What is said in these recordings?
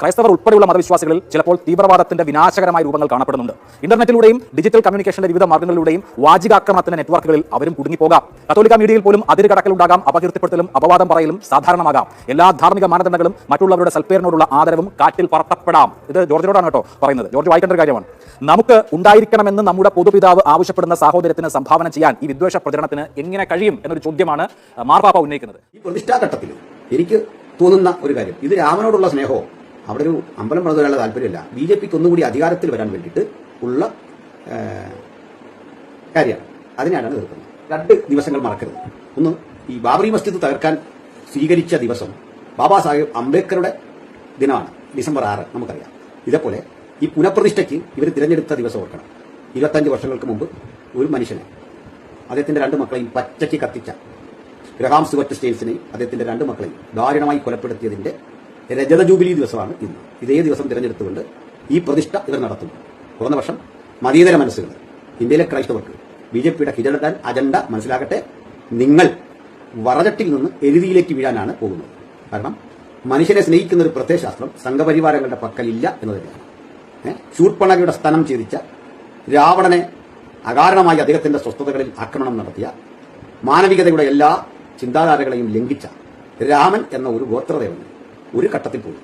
ക്രൈസ്തവർ ഉൾപ്പെടെയുള്ള മതവിശ്വാസികളിൽ ചിലപ്പോൾ തീവ്രവാദത്തിന്റെ വിനാശകരമായ രൂപങ്ങൾ കാണപ്പെടുന്നുണ്ട്. ഇന്റർനെറ്റിലൂടെയും ഡിജിറ്റൽ കമ്മ്യൂണിക്കേഷന്റെ വിവിധ മാർഗങ്ങളിലൂടെയും വാചികാക്രമണത്തിന്റെ നെറ്റ്വർക്കുകളിൽ അവരും കുടുങ്ങിപ്പോകാം. കത്തോലിക്ക മീഡിയയിൽ പോലും അതിര് കടക്കലുണ്ടാകാം അപകീർത്തിപ്പെടുത്തലും അപവാദം പറയലും സാധാരണമാകാം. എല്ലാ ധാർമ്മിക മാനദണ്ഡങ്ങളും മറ്റുള്ളവരുടെ സൽപ്പേരിനോടുള്ള ആദരവും കാറ്റിൽ പറത്തപ്പെടാം. ഇത് ജോർജിനോടാണ് കേട്ടോ പറയുന്നത്. ജോർജ് വായിക്കേണ്ട ഒരു കാര്യമാണ്. നമുക്ക് ഉണ്ടായിരിക്കണമെന്ന് നമ്മുടെ പൊതുപിതാവ് ആവശ്യപ്പെടുന്ന സാഹോദര്യത്തിന് സംഭാവന ചെയ്യാൻ ഈ വിദ്വേഷ പ്രചരണത്തിന് എങ്ങനെ കഴിയും എന്നൊരു ചോദ്യമാണ് മാർപ്പാപ്പ ഉന്നയിക്കുന്നത്. ഈ പ്രതിഷ്ഠാഘട്ടത്തിൽ എനിക്ക് തോന്നുന്ന ഒരു കാര്യം. ഇത് രാമനോടുള്ള സ്നേഹമോ? അവിടെ ഒരു അമ്പലം പണിതുവരാനുള്ള താല്പര്യമില്ല. ബി ജെ പിക്ക് ഒന്നുകൂടി അധികാരത്തിൽ വരാൻ വേണ്ടിയിട്ട് ഉള്ള കാര്യമാണ് അതിനാണ് തീർക്കുന്നത്. രണ്ട് ദിവസങ്ങൾ മറക്കരുത്. ഒന്ന് ഈ ബാബറി മസ്ജിദ് തകർക്കാൻ സ്വീകരിച്ച ദിവസം ബാബാ സാഹേബ് അംബേദ്കറുടെ ദിനമാണ്. ഡിസംബർ ആറ് നമുക്കറിയാം. ഇതേപോലെ ഈ പുനഃപ്രതിഷ്ഠയ്ക്ക് ഇവർ തിരഞ്ഞെടുത്ത ദിവസം ഓർക്കണം. ഇരുപത്തഞ്ച് വർഷങ്ങൾക്ക് മുമ്പ് ഒരു മനുഷ്യനെ അദ്ദേഹത്തിന്റെ രണ്ട് മക്കളെയും പച്ചയ്ക്ക് കത്തിച്ച ഗ്രഹാം സുവറ്റ് സ്റ്റേറ്റ്സിനെയും അദ്ദേഹത്തിന്റെ രണ്ട് മക്കളെയും ദാരുണമായി കൊലപ്പെടുത്തിയതിന്റെ രജത ജൂബിലി ദിവസമാണ് ഇന്ന്. ഇതേ ദിവസം തിരഞ്ഞെടുത്തുകൊണ്ട് ഈ പ്രതിഷ്ഠ ഇവർ നടത്തുന്നു. കുറഞ്ഞ വർഷം മതീതര മനസ്സുകൾ. ഇന്ത്യയിലെ ക്രൈസ്തവർക്ക് ബി ജെ പിയുടെ ഹിജഡൻ അജണ്ട മനസ്സിലാകട്ടെ. നിങ്ങൾ വറചട്ടിൽ നിന്ന് എരുതിയിലേക്ക് വീഴാനാണ് പോകുന്നത്. കാരണം മനുഷ്യനെ സ്നേഹിക്കുന്ന ഒരു പ്രത്യയശാസ്ത്രം സംഘപരിവാരങ്ങളുടെ പക്കലില്ല എന്ന് തന്നെയാണ്? ശൂർപ്പണകയുടെ സ്ഥാനം ഛേദിച്ച രാവണനെ അകാരണമായി അദ്ദേഹത്തിന്റെ സ്വസ്ഥതകളിൽ ആക്രമണം നടത്തിയ മാനവികതയുടെ എല്ലാ ചിന്താധാരകളെയും ലംഘിച്ച രാമൻ എന്ന ഒരു ഗോത്രദേവന് ഒരു ഘട്ടത്തിൽ പോലും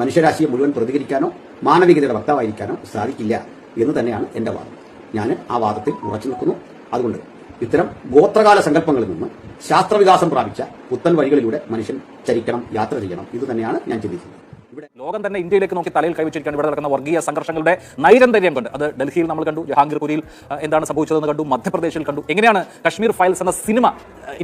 മനുഷ്യരാശിയെ മുഴുവൻ പ്രതികരിക്കാനോ മാനവികതയുടെ വക്താവായിരിക്കാനോ സാധിക്കില്ല എന്ന് തന്നെയാണ് എന്റെ വാദം. ഞാൻ ആ വാദത്തിൽ ഉറച്ചു നിൽക്കുന്നു. അതുകൊണ്ട് ഇത്തരം ഗോത്രകാല സങ്കല്പങ്ങളിൽ നിന്ന് ശാസ്ത്രവികാസം പ്രാപിച്ച പുത്തൻ വഴികളിലൂടെ മനുഷ്യൻ ചരിക്കണം യാത്ര ചെയ്യണം. ഇത് തന്നെയാണ് ഞാൻ ചിന്തിക്കുന്നത്. ഇവിടെ ലോകം തന്നെ ഇന്ത്യയിലേക്ക് നോക്കി തലയിൽ കൈവച്ചിരിക്കാൻ ഇവിടെ നടക്കുന്ന വർഗീയ സംഘർഷങ്ങളുടെ നൈരന്തര്യം കണ്ട്. അത് ഡൽഹിയിൽ നമ്മൾ കണ്ടു ജഹാംഗീർപുരിയിൽ എന്താണ് സംഭവിച്ചതെന്ന് കണ്ടു മധ്യപ്രദേശിൽ കണ്ടു. എങ്ങനെയാണ് കശ്മീർ ഫയൽസ് എന്ന സിനിമ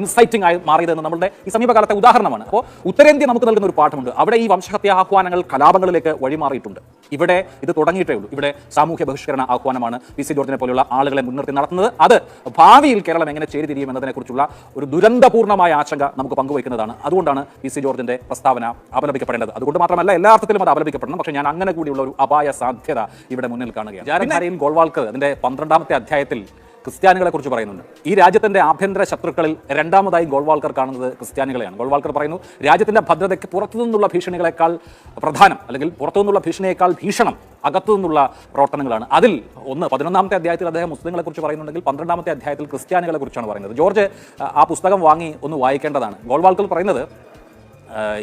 ഇൻസൈറ്റിംഗ് ആയി മാറിയതെന്ന് നമ്മുടെ ഈ സമീപകാലത്തെ ഉദാഹരണമാണ്. അപ്പോൾ ഉത്തരേന്ത്യ നമുക്ക് നൽകുന്ന ഒരു പാഠമുണ്ട്. അവിടെ ഈ വംശഹത്യ ആഹ്വാനങ്ങൾ കലാപങ്ങളിലേക്ക് വഴിമാറിയിട്ടുണ്ട്. ഇവിടെ ഇത് തുടങ്ങിയിട്ടേ ഉള്ളൂ. ഇവിടെ സാമൂഹ്യ ബഹിഷ്കരണ ആഹ്വാനമാണ് പി സി ജോർജിനെ പോലെയുള്ള ആളുകളെ മുൻനിർത്തി നടത്തുന്നത്. അത് ഭാവിയിൽ കേരളം എങ്ങനെ ചേരിതിരിയും എന്നതിനെക്കുറിച്ചുള്ള ഒരു ദുരന്തപൂർണമായ ആശങ്ക നമുക്ക് പങ്കുവയ്ക്കുന്നതാണ്. അതുകൊണ്ടാണ് പി സി ജോർജിന്റെ പ്രസ്താവന അപലപിക്കപ്പെടേണ്ടത് അതുകൊണ്ട് മാത്രമല്ല എല്ലാ അർത്ഥത്തിലും അത് അപലപിക്കപ്പെടണം പക്ഷേ ഞാൻ അങ്ങനെ കൂടിയുള്ള ഒരു അപായ സാധ്യത ഇവിടെ മുന്നിൽ കാണുകയാണ്. ജാരധാരയിൽ ഗോൾവാൾക്കർ അതിന്റെ പന്ത്രണ്ടാമത്തെ അധ്യായത്തിൽ ക്രിസ്ത്യാനികളെ കുറിച്ച് പറയുന്നുണ്ട്. ഈ രാജ്യത്തിന്റെ ആഭ്യന്തര ശത്രുക്കളിൽ രണ്ടാമതായി ഗോൾവാൾക്കർ കാണുന്നത് ക്രിസ്ത്യാനികളെയാണ്. ഗോൾവാൾക്കർ പറയുന്നു രാജ്യത്തിന്റെ ഭദ്രതയ്ക്ക് പുറത്തു നിന്നുള്ള ഭീഷണികളെക്കാൾ പ്രധാനം അല്ലെങ്കിൽ പുറത്തു നിന്നുള്ള ഭീഷണിയേക്കാൾ ഭീഷണം അകത്തു നിന്നുള്ള പ്രവർത്തനങ്ങളാണ്. അതിൽ ഒന്ന് പതിനൊന്നാമത്തെ അധ്യായത്തിൽ അദ്ദേഹം മുസ്ലിങ്ങളെ കുറിച്ച് പറയുന്നുണ്ടെങ്കിൽ പന്ത്രണ്ടാമത്തെ അധ്യായത്തിൽ ക്രിസ്ത്യാനികളെ കുറിച്ചാണ് പറയുന്നത്. ജോർജ് ആ, പുസ്തകം വാങ്ങി ഒന്ന് വായിക്കേണ്ടതാണ്. ഗോൾവാൾക്കർ പറയുന്നത്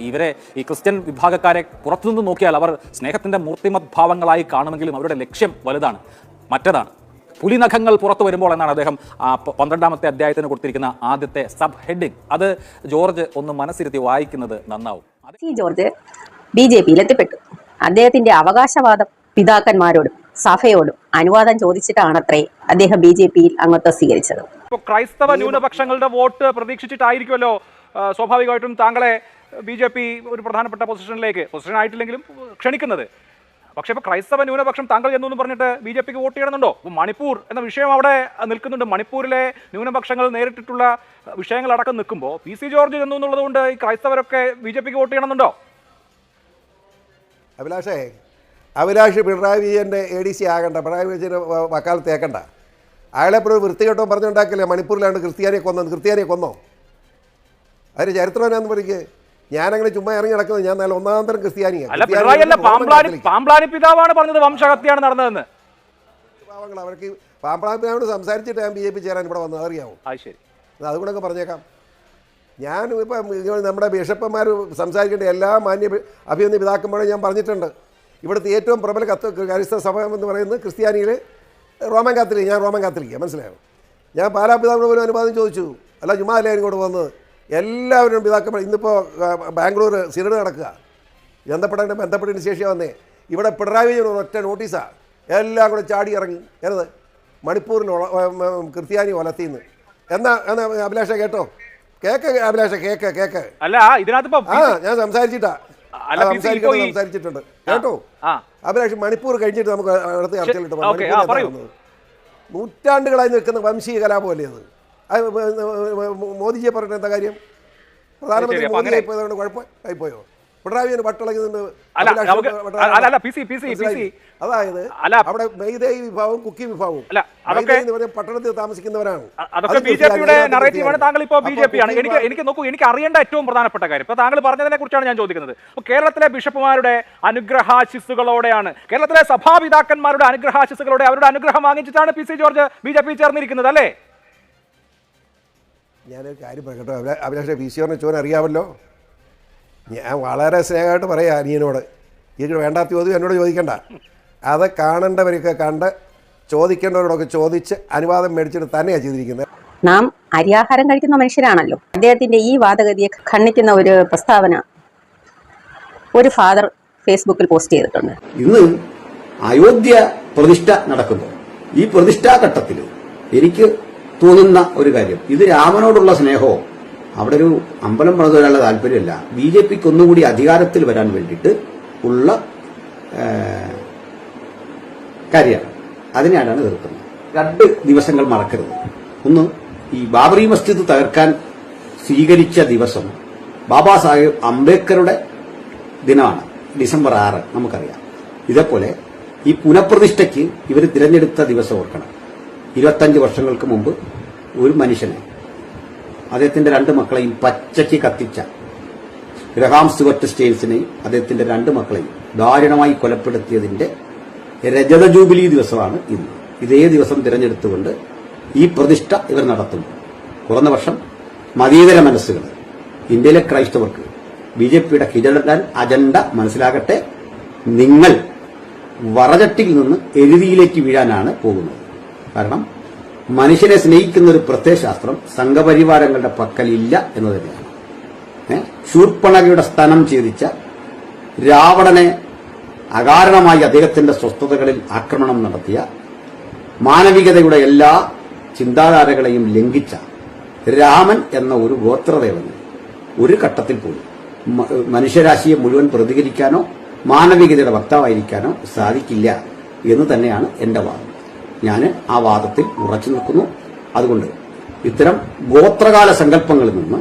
ഇവരെ ഈ ക്രിസ്ത്യൻ വിഭാഗക്കാരെ പുറത്തുനിന്ന് നോക്കിയാൽ അവർ സ്നേഹത്തിന്റെ മൂർത്തിമത് ഭാവങ്ങളായി കാണുമെങ്കിലും അവരുടെ ലക്ഷ്യം വലുതാണ് മറ്റതാണ്. പുലിനഖങ്ങൾ പുറത്തു വരുമ്പോൾ എന്നാണ് അദ്ദേഹം പന്ത്രണ്ടാമത്തെ അധ്യായത്തിന് കൊടുത്തിരിക്കുന്ന ആദ്യത്തെ സബ് ഹെഡിങ്. അത് ജോർജ് ഒന്ന് മനസ്സിരുത്തി വായിക്കുന്നത് നന്നാവും. അത് സി ജോർജ് ബി ജെ പിയിൽ എത്തിപ്പെട്ടു. അദ്ദേഹത്തിന്റെ അവകാശവാദം പിതാക്കന്മാരോടും സഭയോടും അനുവാദം ചോദിച്ചിട്ടാണത്രേ അദ്ദേഹം ബി ജെ പിയിൽ അംഗത്വം സ്വീകരിച്ചത്. ഇപ്പോൾ ക്രൈസ്തവ ന്യൂനപക്ഷങ്ങളുടെ വോട്ട് പ്രതീക്ഷിച്ചിട്ടായിരിക്കുമല്ലോ സ്വാഭാവികമായിട്ടും താങ്കളെ ബി ജെ പി ഒരു പ്രധാനപ്പെട്ട പൊസിഷനിലേക്ക് പൊസിഷൻ ആയിട്ടില്ലെങ്കിലും ക്ഷണിക്കുന്നത്. പക്ഷേ ഇപ്പോൾ ക്രൈസ്തവ ന്യൂനപക്ഷം താങ്കൾ എന്നൊന്നും പറഞ്ഞിട്ട് ബി ജെ പിക്ക് വോട്ട് ചെയ്യണമെന്നുണ്ടോ? മണിപ്പൂർ എന്ന വിഷയം അവിടെ നിൽക്കുന്നുണ്ട്. മണിപ്പൂരിലെ ന്യൂനപക്ഷങ്ങൾ നേരിട്ടിട്ടുള്ള വിഷയങ്ങളടക്കം നിൽക്കുമ്പോൾ പി സി ജോർജ് എന്നു എന്നുള്ളത് കൊണ്ട് ഈ ക്രൈസ്തവരൊക്കെ ബി ജെ പിക്ക് വോട്ട് ചെയ്യണമെന്നുണ്ടോ? അഭിലാഷേ അഭിലാഷ് പിണറായി വിജയന്റെ എ ഡി സി ആകണ്ട. പിണറായി വിജയന്റെ വക്കാലത്ത് ഏക്കണ്ട അയാളെപ്പോഴും വൃത്തികെട്ടോ പറഞ്ഞുണ്ടാക്കില്ലേ? മണിപ്പൂരിലാണ് ക്രിസ്ത്യാനിയെ കൊന്നത് ക്രിസ്ത്യാനിയെ കൊന്നോ? അതിന് ചരിത്രം എന്നാന്ന് പറയുക ഞാനങ്ങനെ ചുമ്മാ ഇറങ്ങി നടക്കുന്നത് ഞാൻ നല്ല ഒന്നാം തരം ക്രിസ്ത്യാനിയാണ് പിതാവാണ് പറഞ്ഞത് വംശഹത്യാണ് നടന്നതെന്ന്. പാവങ്ങൾ അവർക്ക് പാമ്പ്രാപ്പിനോട് സംസാരിച്ചിട്ട് ഞാൻ ബി ജെ പി ചേരാൻ ഇവിടെ വന്നത് അറിയാമോ അത് ശരി. അതുകൊണ്ടൊക്കെ പറഞ്ഞേക്കാം. ഞാൻ ഇപ്പം നമ്മുടെ ബിഷപ്പന്മാർ സംസാരിക്കേണ്ട എല്ലാ മാന്യ അഭിനന്ദ പിതാക്കന്മാരും ഞാൻ പറഞ്ഞിട്ടുണ്ട്. ഇവിടുത്തെ ഏറ്റവും പ്രബല കത്ത് ക്രൈസ്തവ സഭ എന്ന് പറയുന്നത് ക്രിസ്ത്യാനിയിൽ റോമൻ കാത്തലിക് ഞാൻ റോമൻ കാത്തലിക്ക മനസ്സിലായോ? ഞാൻ പാലാ പിതാവിനോട് പോലും അനുവാദം ചോദിച്ചു. അല്ല ചുമ്മാ അല്ലേ ഇങ്ങോട്ട് വന്നത്? എല്ലാവരും പിതാക്കന്മാർ ഇന്നിപ്പോൾ ബാംഗ്ലൂർ സിനഡ് നടക്കുക. ബന്ധപ്പെട്ടതിന്റെ ബന്ധപ്പെട്ടതിന് ശേഷം വന്നേ. ഇവിടെ പിണറായി വിജയൻ ഒറ്റ നോട്ടീസാണ് എല്ലാം കൂടെ ചാടി ഇറങ്ങി. ഏത്? മണിപ്പൂരിൽ കൃത്യാനി ക്രിസ്ത്യാനി ഒലത്തിന്ന് എന്നാ എന്നാ അഭിലാഷ കേട്ടോ? Cake Abhilasha cake cake. അല്ല ഇതിനകത്ത് ആ ഞാൻ സംസാരിച്ചിട്ടാ. സംസാരിക്കണം, സംസാരിച്ചിട്ടുണ്ട്. കേട്ടോ? അഭിലാഷ മണിപ്പൂർ കഴിഞ്ഞിട്ട് നമുക്ക് അടുത്ത ചർച്ചയിലിട്ട്. നൂറ്റാണ്ടുകളായി നിൽക്കുന്ന വംശീയ കലാപമല്ലേ അത്? മോദിജിയെ പറഞ്ഞിട്ട് എന്താ കാര്യം? പ്രധാനമന്ത്രി ശരി, അപ്പൊ മോദി അങ്ങനെ- ആയിപ്പോയതുകൊണ്ട് കുഴപ്പം ആയിപ്പോയോ? പിണറായി വട്ടിളകുന്നുണ്ട്? അതായത്. അവിടെ മെയ്തേയി വിഭാഗവും കുക്കി വിഭാഗവും. പട്ടണത്തിൽ താമസിക്കുന്നവരാണ്. അതൊക്കെ അത് ബി ജെ പിയുടെ നറേറ്റീവാണ് താങ്കൾ ഇപ്പോൾ ബി ജെ പി ആണ്. എനിക്ക് എനിക്ക് നോക്കൂ എനിക്ക് അറിയേണ്ട ഏറ്റവും പ്രധാനപ്പെട്ട കാര്യം. ഇപ്പൊ താങ്കൾ പറഞ്ഞതിനെ കുറിച്ചാണ് ഞാൻ ചോദിക്കുന്നത്. അപ്പോൾ കേരളത്തിലെ ബിഷപ്പുമാരുടെ അനുഗ്രഹാശിസ്സുകളോടെയാണ് കേരളത്തിലെ സഭാപിതാക്കന്മാരുടെ അനുഗ്രഹാശിസ്സുകളോടെ അവരുടെ അനുഗ്രഹം വാങ്ങിച്ചിട്ടാണ് P C George B J P ചേർന്നിരിക്കുന്നത് അല്ലേ? ഞാനൊരു കാര്യം പറയട്ടോ. അഭിലാഷ പി സി ആറിനെ ചോദിക്കാൻ അറിയാമല്ലോ? ഞാൻ വളരെ സ്നേഹമായിട്ട് പറയാം അനിയനോട്. എനിക്ക് വേണ്ടാത്ത ചോദ്യം എന്നോട് ചോദിക്കണ്ട. അത് കാണേണ്ടവരൊക്കെ കണ്ട് ചോദിക്കേണ്ടവരോടൊക്കെ ചോദിച്ച് അനുവാദം മേടിച്ചിട്ട് തന്നെയാണ് ചെയ്തിരിക്കുന്നത്. നാം അരിയാഹാരം കഴിക്കുന്ന മനുഷ്യരാണല്ലോ. അദ്ദേഹത്തിന്റെ ഈ വാദഗതിയെ ഖണ്ഡിക്കുന്ന ഒരു പ്രസ്താവന ഒരു ഫാദർ ഫേസ്ബുക്കിൽ പോസ്റ്റ് ചെയ്തിട്ടുണ്ട്. ഇന്ന് അയോധ്യ പ്രതിഷ്ഠ നടക്കുന്നു. ഈ പ്രതിഷ്ഠാ ഘട്ടത്തിൽ എനിക്ക് തോന്നുന്ന ഒരു കാര്യം. ഇത് രാമനോടുള്ള സ്നേഹമോ? അവിടെ ഒരു അമ്പലം പണിത് വരാനുള്ള താല്പര്യമല്ല. ബി ജെ പിക്ക് ഒന്നുകൂടി അധികാരത്തിൽ വരാൻ വേണ്ടിയിട്ട് ഉള്ള കാര്യമാണ് അതിനെയാണ് എതിർക്കുന്നത്. രണ്ട് ദിവസങ്ങൾ മറക്കരുത്. ഒന്ന് ഈ ബാബറി മസ്ജിദ് തകർക്കാൻ സ്വീകരിച്ച ദിവസം ബാബാ സാഹേബ് അംബേദ്കറുടെ ദിനമാണ്. ഡിസംബർ ആറ് നമുക്കറിയാം. ഇതേപോലെ ഈ പുനഃപ്രതിഷ്ഠയ്ക്ക് ഇവർ തിരഞ്ഞെടുത്ത ദിവസം ഓർക്കണം. ഇരുപത്തഞ്ച് വർഷങ്ങൾക്ക് മുമ്പ് ഒരു മനുഷ്യനെ അദ്ദേഹത്തിന്റെ രണ്ട് മക്കളെയും പച്ചയ്ക്ക് കത്തിച്ച ഗ്രഹാം സ്റ്റുവർട്ട് സ്റ്റെയിൻസിനെയും അദ്ദേഹത്തിന്റെ രണ്ട് മക്കളെയും ദാരുണമായി കൊലപ്പെടുത്തിയതിന്റെ രജത ജൂബിലി ദിവസമാണ് ഇന്ന്. ഇതേ ദിവസം തിരഞ്ഞെടുത്തുകൊണ്ട് ഈ പ്രതിഷ്ഠ ഇവർ നടത്തുന്നു. കുറഞ്ഞ വർഷം മതീതര മനസ്സുകൾ ഇന്ത്യയിലെ ക്രൈസ്തവർക്ക് ബി ജെ പിയുടെ ഹിഡൻ അജണ്ട മനസ്സിലാകട്ടെ നിങ്ങൾ വറചട്ടിയിൽ നിന്ന് എരുതിയിലേക്ക് വീഴാനാണ് പോകുന്നത്. കാരണം മനുഷ്യനെ സ്നേഹിക്കുന്ന ഒരു പ്രത്യയശാസ്ത്രം സംഘപരിവാരങ്ങളുടെ പക്കലില്ല എന്ന് തന്നെയാണ്? ശൂർപ്പണകയുടെ സ്ഥാനം ഛേദിച്ച രാവണനെ അകാരണമായി അദ്ദേഹത്തിന്റെ സ്വസ്ഥതകളിൽ ആക്രമണം നടത്തിയ മാനവികതയുടെ എല്ലാ ചിന്താധാരകളെയും ലംഘിച്ച രാമൻ എന്ന ഒരു ഗോത്രദേവന് ഒരു ഘട്ടത്തിൽ പോലും മനുഷ്യരാശിയെ മുഴുവൻ പ്രതികരിക്കാനോ മാനവികതയുടെ വക്താവായിരിക്കാനോ സാധിക്കില്ല എന്ന് തന്നെയാണ് എന്റെ വാദം ഞാൻ ആ വാദത്തിൽ ഉറച്ചു നിൽക്കുന്നു. അതുകൊണ്ട് ഇത്തരം ഗോത്രകാല സങ്കല്പങ്ങളിൽ നിന്ന്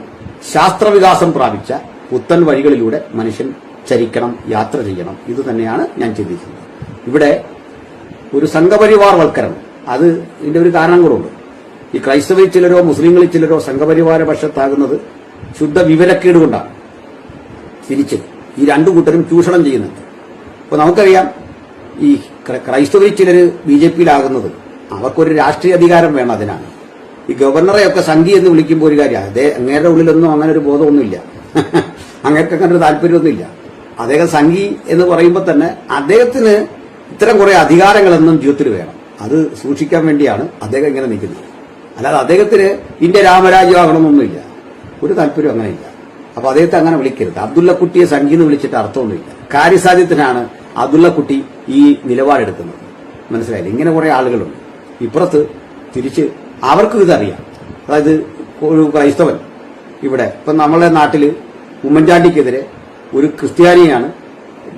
ശാസ്ത്രവികാസം പ്രാപിച്ച പുത്തൻ വഴികളിലൂടെ മനുഷ്യൻ ചരിക്കണം യാത്ര ചെയ്യണം. ഇത് തന്നെയാണ് ഞാൻ ചിന്തിക്കുന്നത്. ഇവിടെ ഒരു സംഘപരിവാർ വൽക്കരണം അത് ഇതിന്റെ ഒരു കാരണം കൂടെ ഈ ക്രൈസ്തവരിൽ ചിലരോ മുസ്ലിങ്ങളിൽ ചിലരോ സംഘപരിവാര പക്ഷത്താകുന്നത് ശുദ്ധ വിവരക്കേട് കൊണ്ടാണ് തിരിച്ച് ഈ രണ്ടു കൂട്ടരും ചൂഷണം ചെയ്യുന്നുണ്ട്. അപ്പൊ നമുക്കറിയാം ഈ ക്രൈസ്തവരിൽ ചിലർ ബി ജെ പിയിലാകുന്നത്. അവർക്കൊരു രാഷ്ട്രീയ അധികാരം വേണം അതിനാണ്. ഈ ഗവർണറെയൊക്കെ സംഘി എന്ന് വിളിക്കുമ്പോൾ ഒരു കാര്യം അതേ അങ്ങേരുടെ ഉള്ളിലൊന്നും അങ്ങനെ ഒരു ബോധമൊന്നുമില്ല. അങ്ങേർക്ക് അങ്ങനെ ഒരു താല്പര്യമൊന്നുമില്ല. അദ്ദേഹം സംഘി എന്ന് പറയുമ്പോൾ തന്നെ അദ്ദേഹത്തിന് ഇത്തരം കുറെ അധികാരങ്ങളെന്നും ജീവിതത്തിൽ വേണം. അത് സൂക്ഷിക്കാൻ വേണ്ടിയാണ് അദ്ദേഹം ഇങ്ങനെ നിൽക്കുന്നത്. അല്ലാതെ അദ്ദേഹത്തിന് ഇന്ത്യ രാമരാജ്യമാകണമെന്നൊന്നുമില്ല. ഒരു താല്പര്യം അങ്ങനെയില്ല. അപ്പൊ അദ്ദേഹത്തെ അങ്ങനെ വിളിക്കരുത്. അബ്ദുള്ള കുട്ടിയെ സംഗീതം വിളിച്ചിട്ട് അർത്ഥമൊന്നുമില്ല. കാര്യസാധ്യത്തിനാണ് അബ്ദുള്ള കുട്ടി ഈ നിലപാടെടുക്കുന്നത് മനസ്സിലായില്ല? ഇങ്ങനെ കുറെ ആളുകളുണ്ട്. ഇപ്പുറത്ത് തിരിച്ച് അവർക്കും ഇതറിയാം. അതായത് ഒരു ക്രൈസ്തവൻ ഇവിടെ. ഇപ്പം നമ്മളെ നാട്ടിൽ ഉമ്മൻചാണ്ടിക്കെതിരെ ഒരു ക്രിസ്ത്യാനിയാണ്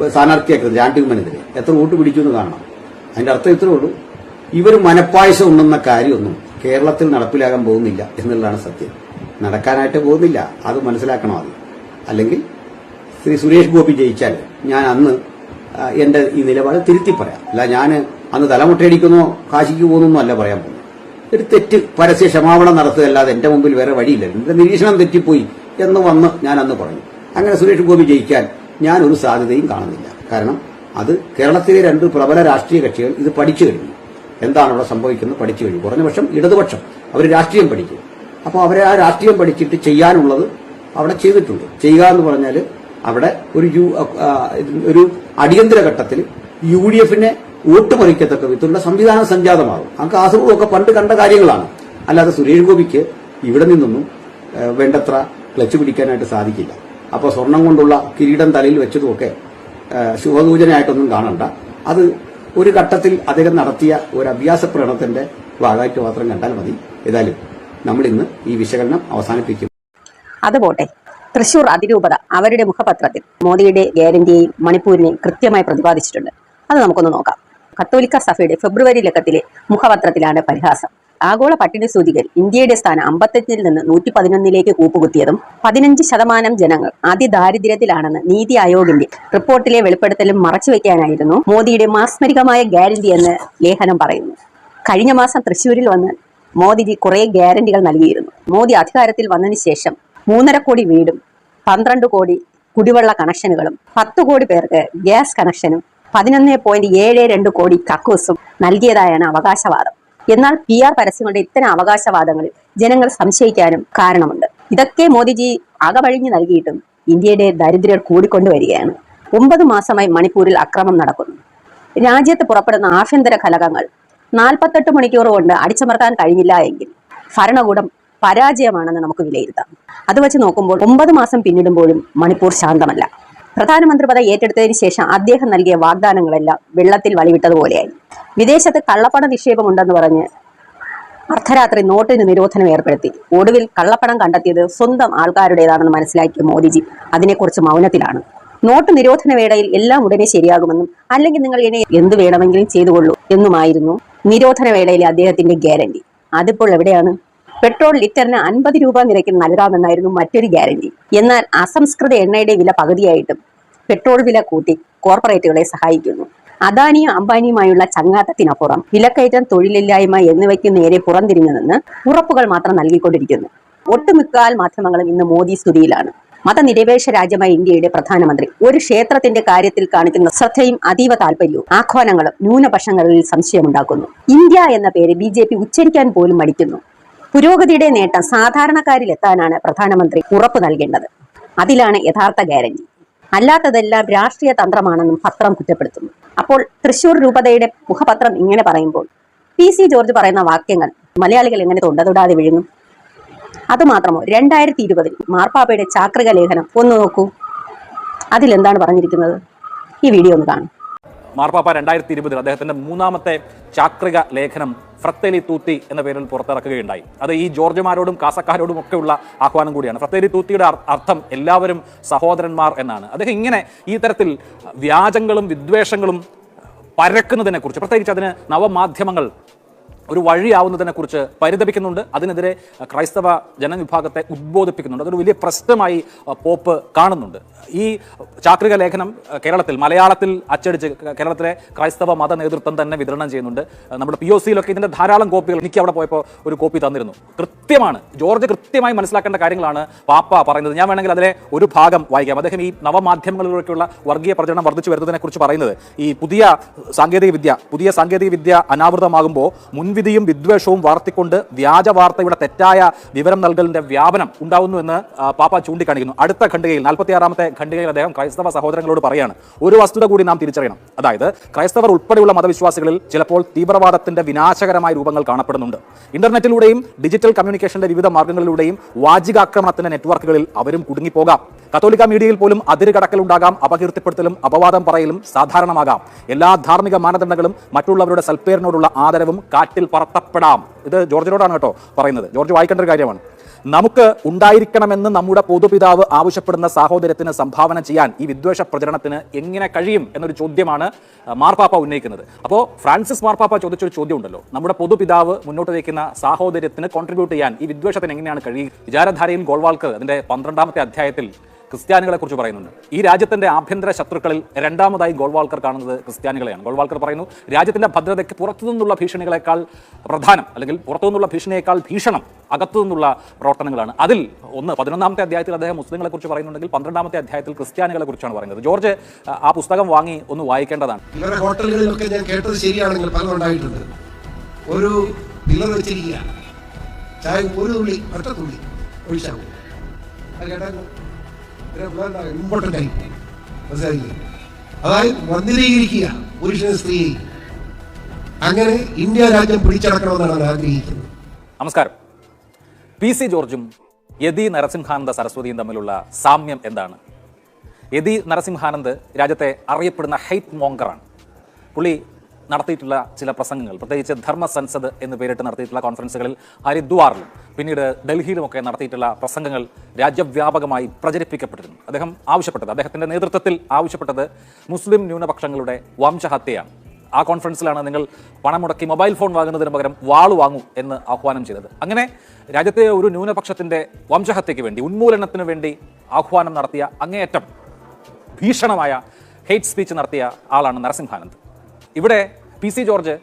സ്ഥാനാർത്ഥിയാക്കുന്നത് ചാണ്ടി ഉമ്മനെതിരെ. എത്ര വോട്ട് പിടിച്ചു എന്ന് കാണണം. അതിന്റെ അർത്ഥം ഇത്രേ ഉള്ളൂ. ഇവർ മനപ്പായസം ഉണ്ടെന്ന കാര്യമൊന്നും കേരളത്തിൽ നടപ്പിലാകാൻ പോകുന്നില്ല എന്നുള്ളതാണ് സത്യം. നടക്കാനായിട്ട് പോകുന്നില്ല. അത് മനസ്സിലാക്കണം ആദ്യം അല്ലെങ്കിൽ ശ്രീ സുരേഷ് ഗോപി ജയിച്ചാൽ ഞാൻ അന്ന് എന്റെ ഈ നിലപാട് തിരുത്തി പറയാം. അല്ല ഞാൻ അന്ന് തലമുട്ടയടിക്കുന്നോ കാശിക്ക് പോകുന്നോ അല്ല പറയാൻ പോകുന്നത്. ഒരു തെറ്റ് പരസ്യ ക്ഷമാപണം നടത്തുകയല്ലാതെ എന്റെ മുമ്പിൽ വേറെ വഴിയില്ല എന്റെ നിരീക്ഷണം തെറ്റിപ്പോയി എന്ന് വന്ന് ഞാൻ അന്ന് പറഞ്ഞു. അങ്ങനെ സുരേഷ് ഗോപി ജയിക്കാൻ ഞാൻ ഒരു സാധ്യതയും കാണുന്നില്ല. കാരണം അത് കേരളത്തിലെ രണ്ട് പ്രബല രാഷ്ട്രീയ കക്ഷികൾ ഇത് പഠിച്ചു കഴിഞ്ഞു. എന്താണ് അവിടെ സംഭവിക്കുന്നത്? പഠിച്ചു കഴിഞ്ഞു. കുറഞ്ഞപക്ഷം ഇടതുപക്ഷം അവർ രാഷ്ട്രീയം പഠിക്കും. അപ്പോൾ അവരെ ആ രാഷ്ട്രീയം പഠിച്ചിട്ട് ചെയ്യാനുള്ളത് അവിടെ ചെയ്തിട്ടുണ്ട്. ചെയ്യുക എന്ന് പറഞ്ഞാൽ അവിടെ ഒരു യു ഒരു അടിയന്തര ഘട്ടത്തിൽ യു ഡി എഫിനെ വോട്ട് മറിക്കത്തക്ക വിധത്തിലുള്ള സംവിധാനം സംജാതമാകും. ആ കാസർഗോഡൊക്കെ പണ്ട് കണ്ട കാര്യങ്ങളാണ്. അല്ലാതെ സുരേഷ് ഗോപിക്ക് ഇവിടെ നിന്നൊന്നും വേണ്ടത്ര ക്ലച്ച് പിടിക്കാനായിട്ട് സാധിക്കില്ല. അപ്പോൾ സ്വർണം കൊണ്ടുള്ള കിരീടം തലയിൽ വെച്ചതുമൊക്കെ ശുഭസൂചനയായിട്ടൊന്നും കാണണ്ട. അത് ഒരു ഘട്ടത്തിൽ അദ്ദേഹം നടത്തിയ ഒരു അഭ്യാസ പ്രകടനത്തിന്റെ ഭാഗമായിട്ട് മാത്രം കണ്ടാൽ മതി. ഏതായാലും നമ്മൾ ഇന്ന് ഈ വിശകലനം അവസാനിപ്പിക്കും. അതുപോട്ടെ. തൃശൂർ അതിരൂപത അവരുടെ മുഖപത്രത്തിൽ മോദിയുടെ ഗ്യാരന്റിയെയും മണിപ്പൂരിനെയും കൃത്യമായി പ്രതിപാദിച്ചിട്ടുണ്ട്. അത് നമുക്കൊന്ന് നോക്കാം. കത്തോലിക്ക സഭയുടെ ഫെബ്രുവരി ലക്കത്തിലെ മുഖപത്രത്തിലാണ് പരിഹാസം. ആഗോള പട്ടിണി സൂചികയിൽ ഇന്ത്യയുടെ സ്ഥാനം അമ്പത്തഞ്ചിൽ നിന്ന് നൂറ്റി പതിനൊന്നിലേക്ക് കൂപ്പുകുത്തിയതും പതിനഞ്ച് ശതമാനം ജനങ്ങൾ അതിദാരിദ്ര്യത്തിലാണെന്ന് നീതി ആയോഗിന്റെ റിപ്പോർട്ടിലെ വെളിപ്പെടുത്തലും മറച്ചുവെക്കാനായിരുന്നു മോദിയുടെ മാസ്മരികമായ ഗ്യാരണ്ടി എന്ന് ലേഖനം പറയുന്നു. കഴിഞ്ഞ മാസം തൃശൂരിൽ വന്ന് മോദിജി കുറെ ഗ്യാരണ്ടികൾ നൽകിയിരുന്നു. മോദി അധികാരത്തിൽ വന്നതിന് ശേഷം മൂന്നര കോടി വീടും പന്ത്രണ്ട് കോടി കുടിവെള്ള കണക്ഷനുകളും പത്ത് കോടി പേർക്ക് ഗ്യാസ് കണക്ഷനും പതിനൊന്ന് പോയിന്റ് ഏഴ് രണ്ട് കോടി കക്കൂസും നൽകിയതായാണ് അവകാശവാദം. എന്നാൽ പി ആർ പരസ്യങ്ങളുടെ ഇത്തരം അവകാശവാദങ്ങളിൽ ജനങ്ങൾ സംശയിക്കാനും കാരണമുണ്ട്. ഇതൊക്കെ മോദിജി അകവഴിഞ്ഞു നൽകിയിട്ടും ഇന്ത്യയുടെ ദരിദ്രർ കൂടിക്കൊണ്ടുവരികയാണ്. ഒമ്പത് മാസമായി മണിപ്പൂരിൽ അക്രമം നടക്കുന്നു. രാജ്യത്ത് പുറപ്പെടുന്ന ആഭ്യന്തര കലകങ്ങൾ നാൽപ്പത്തെട്ട് മണിക്കൂർ കൊണ്ട് അടിച്ചമർത്താൻ കഴിഞ്ഞില്ല എങ്കിൽ ഭരണകൂടം പരാജയമാണെന്ന് നമുക്ക് വിലയിരുത്താം. അത് വെച്ച് നോക്കുമ്പോൾ ഒമ്പത് മാസം പിന്നിടുമ്പോഴും മണിപ്പൂർ ശാന്തമല്ല. പ്രധാനമന്ത്രി പദം ഏറ്റെടുത്തതിന് ശേഷം അദ്ദേഹം നൽകിയ വാഗ്ദാനങ്ങളെല്ലാം വെള്ളത്തിൽ വളിവിട്ടതുപോലെയായി വിദേശത്ത് കള്ളപ്പണ നിക്ഷേപമുണ്ടെന്ന് പറഞ്ഞ് അർദ്ധരാത്രി നോട്ടിന് നിരോധനം ഏർപ്പെടുത്തി. ഒടുവിൽ കള്ളപ്പണം കണ്ടെത്തിയത് സ്വന്തം ആൾക്കാരുടേതാണെന്ന് മനസ്സിലാക്കിയ മോദിജി അതിനെക്കുറിച്ച് മൗനത്തിലാണ്. നോട്ട് നിരോധന വേളയിൽ എല്ലാം ഉടനെ ശരിയാകുമെന്നും അല്ലെങ്കിൽ നിങ്ങൾ ഇനി എന്ത് വേണമെങ്കിലും ചെയ്തുകൊള്ളൂ എന്നുമായിരുന്നു നിരോധന വേളയിലെ അദ്ദേഹത്തിന്റെ ഗ്യാരണ്ടി അതിപ്പോൾ എവിടെയാണ്? പെട്രോൾ ലിറ്ററിന് അൻപത് രൂപ നിരക്കിൽ നൽകാമെന്നായിരുന്നു മറ്റൊരു ഗ്യാരണ്ടി. എന്നാൽ അസംസ്കൃത എണ്ണയുടെ വില പകുതിയായിട്ടും പെട്രോൾ വില കൂട്ടി കോർപ്പറേറ്റുകളെ സഹായിക്കുന്നു. അദാനിയും അംബാനിയുമായുള്ള ചങ്ങാത്തത്തിനപ്പുറം വിലക്കയറ്റം തൊഴിലില്ലായ്മ എന്നിവയ്ക്ക് നേരെ പുറംതിരിഞ്ഞു നിന്ന് ഉറപ്പുകൾ മാത്രം നൽകിക്കൊണ്ടിരിക്കുന്നു. ഒട്ടുമിക്കാൽ മാധ്യമങ്ങളും ഇന്ന് മോദി സ്തുതിയിലാണ്. മതനിരപേക്ഷ രാജ്യമായ ഇന്ത്യയുടെ പ്രധാനമന്ത്രി ഒരു ക്ഷേത്രത്തിന്റെ കാര്യത്തിൽ കാണിക്കുന്ന ശ്രദ്ധയും അതീവ താല്പര്യവും ആഹ്വാനങ്ങളും ന്യൂനപക്ഷങ്ങളിൽ സംശയമുണ്ടാക്കുന്നു. ഇന്ത്യ എന്ന പേര് ബി ഉച്ചരിക്കാൻ പോലും മടിക്കുന്നു. പുരോഗതിയുടെ നേട്ടം സാധാരണക്കാരിൽ എത്താനാണ് പ്രധാനമന്ത്രി ഉറപ്പ് നൽകേണ്ടത്. അതിലാണ് യഥാർത്ഥ ഗ്യാരണ്ടി അല്ലാത്തതെല്ലാം രാഷ്ട്രീയ തന്ത്രമാണെന്നും പത്രം കുറ്റപ്പെടുത്തുന്നു. അപ്പോൾ തൃശൂർ രൂപതയുടെ മുഖപത്രം ഇങ്ങനെ പറയുമ്പോൾ പി സി ജോർജ് പറയുന്ന വാക്യങ്ങൾ മലയാളികൾ എങ്ങനെ തൊണ്ടതൊടാതെ വിഴുങ്ങും? അതുമാത്രമോ രണ്ടായിരത്തി ഇരുപതിൽ മാർപ്പാപ്പയുടെ ചാക്രിക ലേഖനം ഒന്ന് നോക്കൂ. അതിലെന്താണ് പറഞ്ഞിരിക്കുന്നത്? ഈ വീഡിയോ ഒന്ന് കാണും. മാർപ്പാപ്പ രണ്ടായിരത്തി ഇരുപതിൽ അദ്ദേഹത്തിന്റെ മൂന്നാമത്തെ ചാക്രിക ലേഖനം ഫ്രത്തേലി തൂത്തി എന്ന പേരിൽ പുറത്തിറക്കുകയുണ്ടായി. അത് ഈ ജോർജുമാരോടും കാസക്കാരോടും ഒക്കെയുള്ള ആഹ്വാനം കൂടിയാണ്. ഫ്രത്തേലി തൂത്തിയുടെ അർത്ഥം എല്ലാവരും സഹോദരന്മാർ എന്നാണ്. അദ്ദേഹം ഇങ്ങനെ ഈ തരത്തിൽ വ്യാജങ്ങളും വിദ്വേഷങ്ങളും പരക്കുന്നതിനെക്കുറിച്ച് പ്രത്യേകിച്ച് അതിന് നവമാധ്യമങ്ങൾ ഒരു വഴിയാവുന്നതിനെക്കുറിച്ച് പരിതപിക്കുന്നുണ്ട്. അതിനെതിരെ ക്രൈസ്തവ ജനവിഭാഗത്തെ ഉദ്ബോധിപ്പിക്കുന്നുണ്ട്. അതൊരു വലിയ പ്രശ്നമായി പോപ്പ് കാണുന്നുണ്ട്. ഈ ചാക്രിക ലേഖനം കേരളത്തിൽ മലയാളത്തിൽ അച്ചടിച്ച് കേരളത്തിലെ ക്രൈസ്തവ മത നേതൃത്വം തന്നെ വിതരണം ചെയ്യുന്നുണ്ട്. നമ്മുടെ പി ഒ സിയിലൊക്കെ ഇതിന്റെ ധാരാളം കോപ്പികൾ എനിക്ക് അവിടെ പോയപ്പോൾ ഒരു കോപ്പി തന്നിരുന്നു. കൃത്യമാണ്. ജോർജ് കൃത്യമായി മനസ്സിലാക്കേണ്ട കാര്യങ്ങളാണ് പാപ്പ പറയുന്നത്. ഞാൻ വേണമെങ്കിൽ അതിലെ ഒരു ഭാഗം വായിക്കാം. അദ്ദേഹം ഈ നവമാധ്യമങ്ങളിലൂടെയുള്ള വർഗീയ പ്രചരണം വർദ്ധിച്ചു വരുന്നതിനെക്കുറിച്ച് പറയുന്നത് ഈ പുതിയ സാങ്കേതിക വിദ്യ പുതിയ സാങ്കേതിക വിദ്യ അനാവൃതമാകുമ്പോൾ മുൻവിധിയും വിദ്വേഷവും വളർത്തിക്കൊണ്ട് വ്യാജ വാർത്തയുടെ തെറ്റായ വിവരം നൽകലിന്റെ വ്യാപനം ഉണ്ടാവുന്നു എന്ന് പാപ്പ ചൂണ്ടിക്കാണിക്കുന്നു. അടുത്ത ഖണ്ഡികയിൽ നാൽപ്പത്തിയാറാമത്തെ ഖണ്ഡികയിൽ അദ്ദേഹം ക്രൈസ്തവ സഹോദരങ്ങളോട് പറയാണ് ഒരു വസ്തുത കൂടി നാം തിരിച്ചറിയണം. അതായത് ക്രൈസ്തവർ ഉൾപ്പെടെയുള്ള മതവിശ്വാസികളിൽ ചിലപ്പോൾ തീവ്രവാദത്തിന്റെ വിനാശകരമായ രൂപങ്ങൾ കാണപ്പെടുന്നുണ്ട്. ഇന്റർനെറ്റിലൂടെയും ഡിജിറ്റൽ കമ്മ്യൂണിക്കേഷന്റെ വിവിധ മാർഗങ്ങളിലൂടെയും വാചികാക്രമണത്തിന്റെ നെറ്റ്വർക്കുകളിൽ അവരും കുടുങ്ങിപ്പോകാം. കത്തോലിക്ക മീഡിയയിൽ പോലും അതിരുകടക്കലുണ്ടാകാം അപകീർത്തിപ്പെടുത്തലും അപവാദം പറയലും സാധാരണമാകാം. എല്ലാ ധാർമ്മിക മാനദണ്ഡങ്ങളും മറ്റുള്ളവരുടെ സൽപ്പേരിനോടുള്ള ആദരവും കാറ്റിൽ പറത്തപ്പെടാം. ഇത് ജോർജിനോടാണ് കേട്ടോ പറയുന്നത്. ജോർജ് വായിക്കേണ്ട ഒരു കാര്യമാണ്. നമുക്ക് ഉണ്ടായിരിക്കണമെന്ന് നമ്മുടെ പൊതുപിതാവ് ആവശ്യപ്പെടുന്ന സാഹോദര്യത്തിന് സംഭാവന ചെയ്യാൻ ഈ വിദ്വേഷ പ്രചരണത്തിന് എങ്ങനെ കഴിയും എന്നൊരു ചോദ്യമാണ് മാർപ്പാപ്പ ഉന്നയിക്കുന്നത്. അപ്പോൾ ഫ്രാൻസിസ് മാർപ്പാപ്പ ചോദിച്ചൊരു ചോദ്യം ഉണ്ടല്ലോ നമ്മുടെ പൊതുപിതാവ് മുന്നോട്ട് വയ്ക്കുന്ന സാഹോദര്യത്തിന് കോൺട്രിബ്യൂട്ട് ചെയ്യാൻ ഈ വിദ്വേഷത്തിന് എങ്ങനെയാണ് കഴിയുക വിചാരധാരയിൽ ഗോൾവാൾക്കർ അതിന്റെ പന്ത്രണ്ടാമത്തെ അധ്യായത്തിൽ ക്രിസ്ത്യാനികളെ കുറിച്ച് പറയുന്നുണ്ട്. ഈ രാജ്യത്തിന്റെ ആഭ്യന്തര ശത്രുക്കളിൽ രണ്ടാമതായി ഗോൾവാൾക്കർ കാണുന്നത് ക്രിസ്ത്യാനികളെയാണ്. ഗോൾവാൾക്കർ പറയുന്നു രാജ്യത്തിന്റെ ഭദ്രതയ്ക്ക് പുറത്തു നിന്നുള്ള ഭീഷണികളെക്കാൾ പ്രധാനം അല്ലെങ്കിൽ പുറത്തു നിന്നുള്ള ഭീഷണിയേക്കാൾ ഭീഷണം അകത്തു നിന്നുള്ള പ്രവർത്തനങ്ങളാണ്. അതിൽ ഒന്ന് പതിനൊന്നാമത്തെ അധ്യായത്തിൽ അദ്ദേഹം മുസ്ലിങ്ങളെ കുറിച്ച് പറയുന്നുണ്ടെങ്കിൽ പന്ത്രണ്ടാമത്തെ അധ്യായത്തിൽ ക്രിസ്ത്യാനികളെ കുറിച്ചാണ് പറയുന്നത്. ജോർജ് ആ, പുസ്തകം വാങ്ങി ഒന്ന് വായിക്കേണ്ടതാണ്. ഹോട്ടലുകളിലൊക്കെ ഞാൻ കേട്ടത് ഒരു ചായ ഒരു തുള്ളി ഒറ്റ. അത് കേട്ടായിരുന്നു ഇമ്പോർട്ടന്റ് മനസ്സിലായില്ലേ? അതായത് മന്ദിരീകരിക്കുക പുരുഷനെ സ്ത്രീയെ. അങ്ങനെ ഇന്ത്യ രാജ്യം പിടിച്ചടക്കണമെന്നാണ് ആഗ്രഹിക്കുന്നത്. നമസ്കാരം. പി സി ജോർജും യതി നരസിംഹാനന്ദ സരസ്വതിയും തമ്മിലുള്ള സാമ്യം എന്താണ്? യതി നരസിംഹാനന്ദ് രാജ്യത്തെ അറിയപ്പെടുന്ന ഹൈറ്റ് മോങ്കറാണ് പുള്ളി നടത്തിയിട്ടുള്ള ചില പ്രസംഗങ്ങൾ. പ്രത്യേകിച്ച് ധർമ്മ സൻസദ് എന്ന് പേരിട്ട് നടത്തിയിട്ടുള്ള കോൺഫറൻസുകളിൽ ഹരിദ്വാറിലും പിന്നീട് ഡൽഹിയിലുമൊക്കെ നടത്തിയിട്ടുള്ള പ്രസംഗങ്ങൾ രാജ്യവ്യാപകമായി പ്രചരിപ്പിക്കപ്പെട്ടിരുന്നു. അദ്ദേഹം ആവശ്യപ്പെട്ടത് അദ്ദേഹത്തിന്റെ നേതൃത്വത്തിൽ ആവശ്യപ്പെട്ടത് മുസ്ലിം ന്യൂനപക്ഷങ്ങളുടെ വംശഹത്യയാണ്. ആ കോൺഫറൻസിലാണ് നിങ്ങൾ പണം മുടക്കി മൊബൈൽ ഫോൺ വാങ്ങുന്നതിന് പകരം വാൾ വാങ്ങൂ എന്ന് ആഹ്വാനം ചെയ്തത്. അങ്ങനെ രാജ്യത്തെ ഒരു ന്യൂനപക്ഷത്തിന്റെ വംശഹത്യയ്ക്ക് വേണ്ടി ഉന്മൂലനത്തിന് വേണ്ടി ആഹ്വാനം നടത്തിയ അങ്ങേയറ്റം ഭീഷണമായ ഹെയ്റ്റ് സ്പീച്ച് നടത്തിയ ആളാണ് നരസിംഹാനന്ദ്. ഇവിടെ പി സി ജോർജ്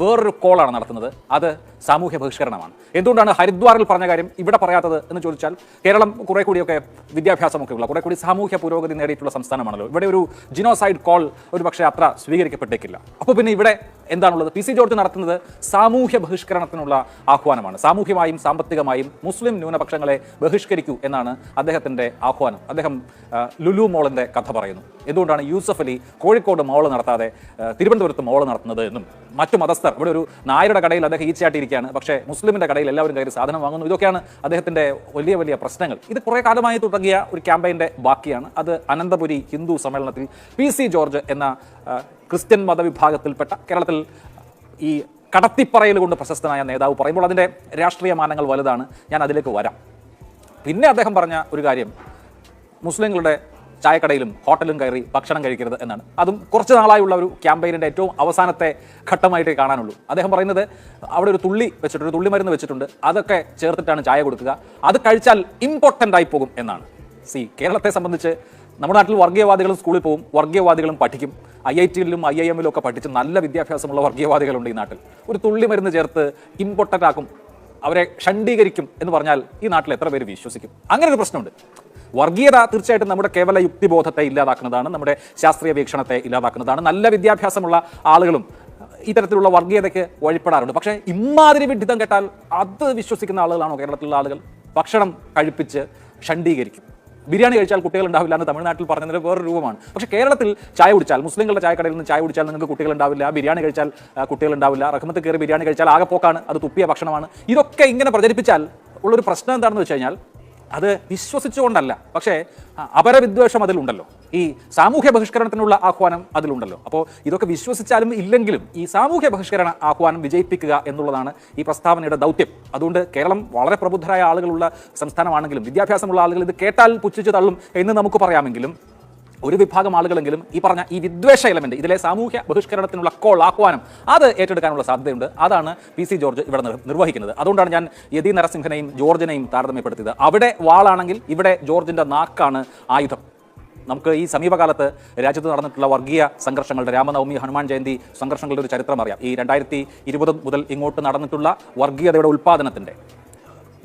വേറൊരു കോളാണ് നടത്തുന്നത്. അത് സാമൂഹ്യ ബഹിഷ്കരണമാണ്. എന്തുകൊണ്ടാണ് ഹരിദ്വാറിൽ പറഞ്ഞ കാര്യം ഇവിടെ പറയാത്തത് എന്ന് ചോദിച്ചാൽ കേരളം കുറെ കൂടിയൊക്കെ വിദ്യാഭ്യാസമൊക്കെ ഉള്ള കുറെ കൂടി സാമൂഹ്യ പുരോഗതി നേടിയിട്ടുള്ള സംസ്ഥാനമാണല്ലോ. ഇവിടെ ഒരു ജിനോസൈഡ് കോൾ ഒരു പക്ഷേ അത്ര സ്വീകരിക്കപ്പെട്ടേക്കില്ല. അപ്പോൾ പിന്നെ ഇവിടെ എന്താണുള്ളത്? പി സി ജോർജ് നടത്തുന്നത് സാമൂഹ്യ ബഹിഷ്കരണത്തിനുള്ള ആഹ്വാനമാണ്. സാമൂഹ്യമായും സാമ്പത്തികമായും മുസ്ലിം ന്യൂനപക്ഷങ്ങളെ ബഹിഷ്കരിക്കൂ എന്നാണ് അദ്ദേഹത്തിന്റെ ആഹ്വാനം. അദ്ദേഹം ലുലു മോളിന്റെ കഥ പറയുന്നു. എന്തുകൊണ്ടാണ് യൂസഫ് അലി കോഴിക്കോട് മോൾ നടത്താതെ തിരുവനന്തപുരത്ത് മോൾ നടത്തുന്നത് എന്നും മറ്റു മതസ്ഥർ ഇവിടെ ഒരു നായരുടെ കടയിൽ അദ്ദേഹം ഈച്ചയായിട്ടിരിക്കുകയാണ് പക്ഷേ മുസ്ലിമിന്റെ കടയിൽ എല്ലാവരും കയറി സാധനം വാങ്ങുന്നു. ഇതൊക്കെയാണ് അദ്ദേഹത്തിന്റെ വലിയ വലിയ പ്രശ്നങ്ങൾ. ഇത് കുറേ കാലമായി തുടങ്ങിയ ഒരു ക്യാമ്പയിന്റെ ബാക്കിയാണ്. അത് അനന്തപുരി ഹിന്ദു സമ്മേളനത്തിൽ പി സി ജോർജ് എന്ന ക്രിസ്ത്യൻ മതവിഭാഗത്തിൽപ്പെട്ട കേരളത്തിൽ ഈ കടത്തിപ്പറയൽ കൊണ്ട് പ്രശസ്തനായ നേതാവ് പറയുമ്പോൾ അതിന്റെ രാഷ്ട്രീയ മാനങ്ങൾ വലുതാണ്. ഞാൻ അതിലേക്ക് വരാം. പിന്നെ അദ്ദേഹം പറഞ്ഞ ഒരു കാര്യം. മുസ്ലിങ്ങളുടെ ചായക്കടയിലും ഹോട്ടലും കയറി ഭക്ഷണം കഴിക്കരുത് എന്നാണ്. അതും കുറച്ച് നാളായുള്ള ഒരു ക്യാമ്പയിനിന്റെ ഏറ്റവും അവസാനത്തെ ഘട്ടമായിട്ടേ കാണാനുള്ളൂ. അദ്ദേഹം പറയുന്നത് അവിടെ ഒരു തുള്ളി വെച്ചിട്ടുണ്ട് ഒരു തുള്ളി മരുന്ന് വെച്ചിട്ടുണ്ട്. അതൊക്കെ ചേർത്തിട്ടാണ് ചായ കൊടുക്കുക. അത് കഴിച്ചാൽ ഇമ്പോർട്ടന്റ് ആയി പോകും എന്നാണ്. സി കേരളത്തെ സംബന്ധിച്ച് നമ്മുടെ നാട്ടിൽ വർഗീയവാദികളും സ്കൂളിൽ പോകും വർഗീയവാദികളും പഠിക്കും. ഐ ഐ ടിയിലും ഐ ഐ എമ്മിലും ഒക്കെ പഠിച്ച് നല്ല വിദ്യാഭ്യാസമുള്ള വർഗീയവാദികളുണ്ട് ഈ നാട്ടിൽ. ഒരു തുള്ളി മരുന്ന് ചേർത്ത് ഇമ്പോർട്ടന്റ് ആക്കും. അവരെ ഷണ്ഡീകരിക്കും എന്ന് പറഞ്ഞാൽ ഈ നാട്ടിൽ എത്ര പേര് വിശ്വസിക്കും? അങ്ങനെ ഒരു പ്രശ്നമുണ്ട്. വർഗീയത തീർച്ചയായിട്ടും നമ്മുടെ കേവല യുക്തിബോധത്തെ ഇല്ലാതാക്കുന്നതാണ് നമ്മുടെ ശാസ്ത്രീയ വീക്ഷണത്തെ ഇല്ലാതാക്കുന്നതാണ്. നല്ല വിദ്യാഭ്യാസമുള്ള ആളുകളും ഇത്തരത്തിലുള്ള വർഗീയതയ്ക്ക് വഴിപ്പെടാറുണ്ട്. പക്ഷേ ഇമാതിരി വിഡിതം കേട്ടാൽ അത് വിശ്വസിക്കുന്ന ആളുകളാണോ കേരളത്തിലുള്ള ആളുകൾ? ഭക്ഷണം കഴിപ്പിച്ച് ഷണ്ഡീകരിക്കും. ബിരിയാണി കഴിച്ചാൽ കുട്ടികൾ ഉണ്ടാവില്ല എന്ന് തമിഴ്നാട്ടിൽ പറഞ്ഞതിന് വേറൊരു രൂപമാണ്. പക്ഷേ കേരളത്തിൽ ചായ കുടിച്ചാൽ മുസ്ലിങ്ങളുടെ ചായക്കടയിൽ നിന്ന് ചായ കുടിച്ചാൽ നിങ്ങൾക്ക് കുട്ടികൾ ഉണ്ടാവില്ല ബിരിയാണി കഴിച്ചാൽ കുട്ടികൾ ഉണ്ടാവില്ല റഹ്മത്ത് കയറി ബിരിയാണി കഴിച്ചാൽ ആകെ പോക്കാണ് അത് തുപ്പിയ ഭക്ഷണമാണ്. ഇതൊക്കെ ഇങ്ങനെ പ്രചരിപ്പിച്ചാൽ ഉള്ളൊരു പ്രശ്നം എന്താണെന്ന് വെച്ച് കഴിഞ്ഞാൽ അത് വിശ്വസിച്ചുകൊണ്ടല്ല. പക്ഷേ അപരവിദ്വേഷം അതിലുണ്ടല്ലോ. ഈ സാമൂഹ്യ ബഹിഷ്കരണത്തിനുള്ള ആഹ്വാനം അതിലുണ്ടല്ലോ. അപ്പോൾ ഇതൊക്കെ വിശ്വസിച്ചാലും ഇല്ലെങ്കിലും ഈ സാമൂഹ്യ ബഹിഷ്കരണ ആഹ്വാനം വിജയിപ്പിക്കുക എന്നുള്ളതാണ് ഈ പ്രസ്താവനയുടെ ദൗത്യം. അതുകൊണ്ട് കേരളം വളരെ പ്രബുദ്ധരായ ആളുകളുള്ള സംസ്ഥാനമാണെങ്കിലും വിദ്യാഭ്യാസമുള്ള ആളുകൾ ഇത് കേട്ടാൽ പുച്ഛിച്ച് തള്ളും എന്ന് നമുക്ക് പറയാമെങ്കിലും ഒരു വിഭാഗം ആളുകളെങ്കിലും ഈ പറഞ്ഞ ഈ വിദ്വേഷ എലമെന്റ് ഇതിലെ സാമൂഹ്യ ബഹിഷ്കരണത്തിനുള്ള കോൾ ആഹ്വാനം അത് ഏറ്റെടുക്കാനുള്ള സാധ്യതയുണ്ട്. അതാണ് പി സി ജോർജ് ഇവിടെ നിർവഹിക്കുന്നത്. അതുകൊണ്ടാണ് ഞാൻ യതി നരസിംഹനെയും ജോർജിനെയും താരതമ്യപ്പെടുത്തിയത്. അവിടെ വാളാണെങ്കിൽ ഇവിടെ ജോർജിന്റെ നാക്കാണ് ആയുധം. നമുക്ക് ഈ സമീപകാലത്ത് രാജ്യത്ത് നടന്നിട്ടുള്ള വർഗീയ സംഘർഷങ്ങളുടെ രാമനവമി ഹനുമാൻ ജയന്തി സംഘർഷങ്ങളുടെ ഒരു ചരിത്രം അറിയാം ഈ രണ്ടായിരത്തി ഇരുപത് മുതൽ ഇങ്ങോട്ട് നടന്നിട്ടുള്ള വർഗീയതയുടെ ഉൽപ്പാദനത്തിന്റെ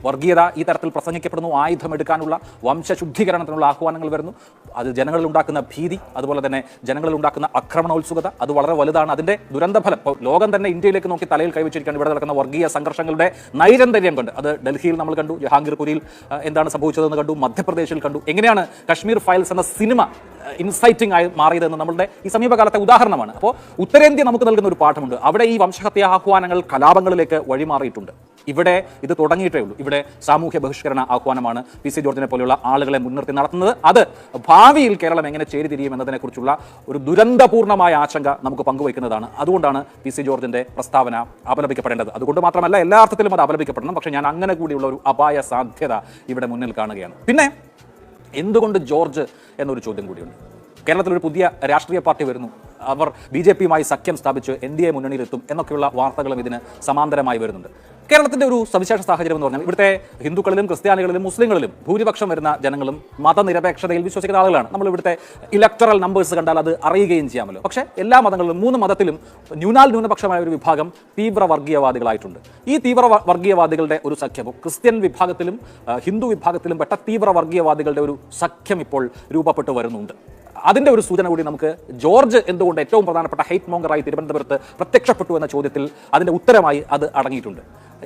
വർഗീയത ഈ തരത്തിൽ പ്രസംഗിക്കപ്പെടുന്നു. ആയുധമെടുക്കാനുള്ള വംശശുദ്ധീകരണത്തിനുള്ള ആഹ്വാനങ്ങൾ വരുന്നു. അത് ജനങ്ങളിൽ ഉണ്ടാക്കുന്ന ഭീതി അതുപോലെ തന്നെ ജനങ്ങളിൽ ഉണ്ടാക്കുന്ന ആക്രമണോത്സുകത അത് വളരെ വലുതാണ്. അതിന്റെ ദുരന്തഫലം ഇപ്പോൾ ലോകം തന്നെ ഇന്ത്യയിലേക്ക് നോക്കി തലയിൽ കൈവച്ചിരിക്കുകയാണ് ഇവിടെ നടക്കുന്ന വർഗീയ സംഘർഷങ്ങളുടെ നൈരന്തര്യം കണ്ട്. അത് ഡൽഹിയിൽ നമ്മൾ കണ്ടു ജഹാംഗീർപുരിയിൽ എന്താണ് സംഭവിച്ചതെന്ന് കണ്ടു മധ്യപ്രദേശിൽ കണ്ടു. എങ്ങനെയാണ് കശ്മീർ ഫയൽസ് എന്ന സിനിമ ഇൻസൈറ്റിംഗ് ആയി മാറിയതെന്ന് നമ്മളുടെ ഈ സമീപകാലത്തെ ഉദാഹരണമാണ്. അപ്പോൾ ഉത്തരേന്ത്യ നമുക്ക് നൽകുന്ന ഒരു പാഠമുണ്ട്. അവിടെ ഈ വംശഹത്യ ആഹ്വാനങ്ങൾ കലാപങ്ങളിലേക്ക് വഴിമാറിയിട്ടുണ്ട്. ഇവിടെ ഇത് തുടങ്ങിയിട്ടേ ഉള്ളൂ. ഇവിടെ സാമൂഹ്യ ബഹിഷ്കരണ ആഹ്വാനമാണ് പി സി ജോർജിനെ പോലെയുള്ള ആളുകളെ മുൻനിർത്തി നടത്തുന്നത്. അത് ഭാവിയിൽ കേരളം എങ്ങനെ ചേരിതിരിയും എന്നതിനെക്കുറിച്ചുള്ള ഒരു ദുരന്തപൂർണമായ ആശങ്ക നമുക്ക് പങ്കുവയ്ക്കുന്നതാണ്. അതുകൊണ്ടാണ് പി സി ജോർജിന്റെ പ്രസ്താവന അപലപിക്കപ്പെടേണ്ടത്. അതുകൊണ്ട് മാത്രമല്ല എല്ലാ അർത്ഥത്തിലും അത് അപലപിക്കപ്പെടണം. പക്ഷേ ഞാൻ അങ്ങനെ കൂടിയുള്ള ഒരു അപായ സാധ്യത ഇവിടെ മുന്നിൽ കാണുകയാണ്. പിന്നെ എന്തുകൊണ്ട് ജോർജ് എന്നൊരു ചോദ്യം കൂടിയുണ്ട്. കേരളത്തിൽ ഒരു പുതിയ രാഷ്ട്രീയ പാർട്ടി വരുന്നു. അവർ ബി ജെ പിയുമായി സഖ്യം സ്ഥാപിച്ച് എൻ ഡി എ മുന്നണിയിലെത്തും എന്നൊക്കെയുള്ള വാർത്തകളും ഇതിന് സമാന്തരമായി വരുന്നുണ്ട്. കേരളത്തിന്റെ ഒരു സവിശേഷ സാഹചര്യം എന്ന് പറഞ്ഞാൽ ഇവിടുത്തെ ഹിന്ദുക്കളിലും ക്രിസ്ത്യാനികളിലും മുസ്ലിങ്ങളിലും ഭൂരിപക്ഷം വരുന്ന ജനങ്ങളും മതനിരപേക്ഷതയിൽ വിശ്വസിക്കുന്ന ആളുകളാണ്. നമ്മൾ ഇവിടുത്തെ ഇലക്ടറൽ നമ്പേഴ്സ് കണ്ടാൽ അത് അറിയുകയും ചെയ്യാമല്ലോ. പക്ഷേ എല്ലാ മതങ്ങളിലും മൂന്ന് മതത്തിലും ന്യൂനാൽ ന്യൂനപക്ഷമായ ഒരു വിഭാഗം തീവ്ര വർഗീയവാദികളായിട്ടുണ്ട് ഈ തീവ്ര വർഗീയവാദികളുടെ ഒരു സഖ്യം ക്രിസ്ത്യൻ വിഭാഗത്തിലും ഹിന്ദു വിഭാഗത്തിലും പെട്ട തീവ്ര വർഗീയവാദികളുടെ ഒരു സഖ്യം ഇപ്പോൾ രൂപപ്പെട്ടു വരുന്നുണ്ട്. അതിന്റെ ഒരു സൂചന കൂടി നമുക്ക് ജോർജ് എന്തുകൊണ്ട് ഏറ്റവും പ്രധാനപ്പെട്ട ഹൈറ്റ് മോങ്കറായി തിരുവനന്തപുരത്ത് പ്രത്യക്ഷപ്പെട്ടു എന്ന ചോദ്യത്തിൽ അതിന്റെ ഉത്തരമായി അത് അടങ്ങിയിട്ടുണ്ട്.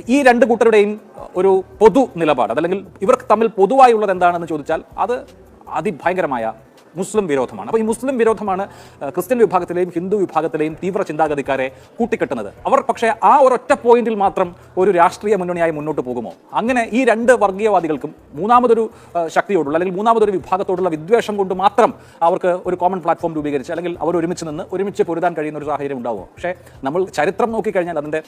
ഈ രണ്ട് കൂട്ടരുടെയും ഒരു പൊതു നിലപാട് അതല്ലെങ്കിൽ ഇവർക്ക് തമ്മിൽ പൊതുവായുള്ളത് എന്താണെന്ന് ചോദിച്ചാൽ അത് അതിഭയങ്കരമായ മുസ്ലിം വിരോധമാണ്. അപ്പോൾ ഈ മുസ്ലിം വിരോധമാണ് ക്രിസ്ത്യൻ വിഭാഗത്തിലെയും ഹിന്ദു വിഭാഗത്തിലെയും തീവ്ര ചിന്താഗതിക്കാരെ കൂട്ടിക്കെട്ടുന്നത്. അവർ പക്ഷേ ആ ഒരൊറ്റ പോയിന്റിൽ മാത്രം ഒരു രാഷ്ട്രീയ മുന്നണിയായി മുന്നോട്ട് പോകുമോ? അങ്ങനെ ഈ രണ്ട് വർഗീയവാദികൾക്കും മൂന്നാമതൊരു ശക്തിയോടുള്ള അല്ലെങ്കിൽ മൂന്നാമതൊരു വിഭാഗത്തോടുള്ള വിദ്വേഷം കൊണ്ട് മാത്രം അവർക്ക് ഒരു കോമൺ പ്ലാറ്റ്ഫോം രൂപീകരിച്ച് അല്ലെങ്കിൽ അവർ ഒരുമിച്ച് നിന്ന് ഒരുമിച്ച് പൊരുതാൻ കഴിയുന്ന ഒരു സാഹചര്യം ഉണ്ടാവുമോ? പക്ഷേ നമ്മൾ ചരിത്രം നോക്കിക്കഴിഞ്ഞാൽ അതിന്റെ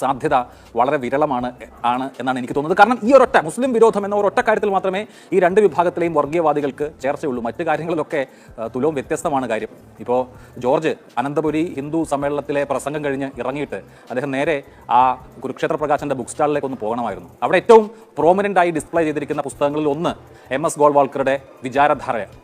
സാധ്യത വളരെ വിരളമാണ് ആണ് എന്നാണ് എനിക്ക് തോന്നുന്നത്. കാരണം ഈ ഒരൊറ്റ മുസ്ലിം വിരോധം എന്ന ഒരൊറ്റ കാര്യത്തിൽ മാത്രമേ ഈ രണ്ട് വിഭാഗത്തിലെയും വർഗീയവാദികൾക്ക് ചേർച്ചയുള്ളൂ. മറ്റു കാര്യങ്ങളിലൊക്കെ തുലവും വ്യത്യസ്തമാണ് കാര്യം. ഇപ്പോൾ ജോർജ് അനന്തപുരി ഹിന്ദു സമ്മേളനത്തിലെ പ്രസംഗം കഴിഞ്ഞ് ഇറങ്ങിയിട്ട് അദ്ദേഹം നേരെ ആ കുരുക്ഷേത്ര പ്രകാശന്റെ ബുക്ക് സ്റ്റാളിലേക്ക് ഒന്ന് പോകണമായിരുന്നു. അവിടെ ഏറ്റവും പ്രോമിനന്റ് ആയി ഡിസ്പ്ലേ ചെയ്തിരിക്കുന്ന പുസ്തകങ്ങളിൽ ഒന്ന് എം എസ് ഗോൾവാൾക്കറുടെ വിചാരധാരയാണ്.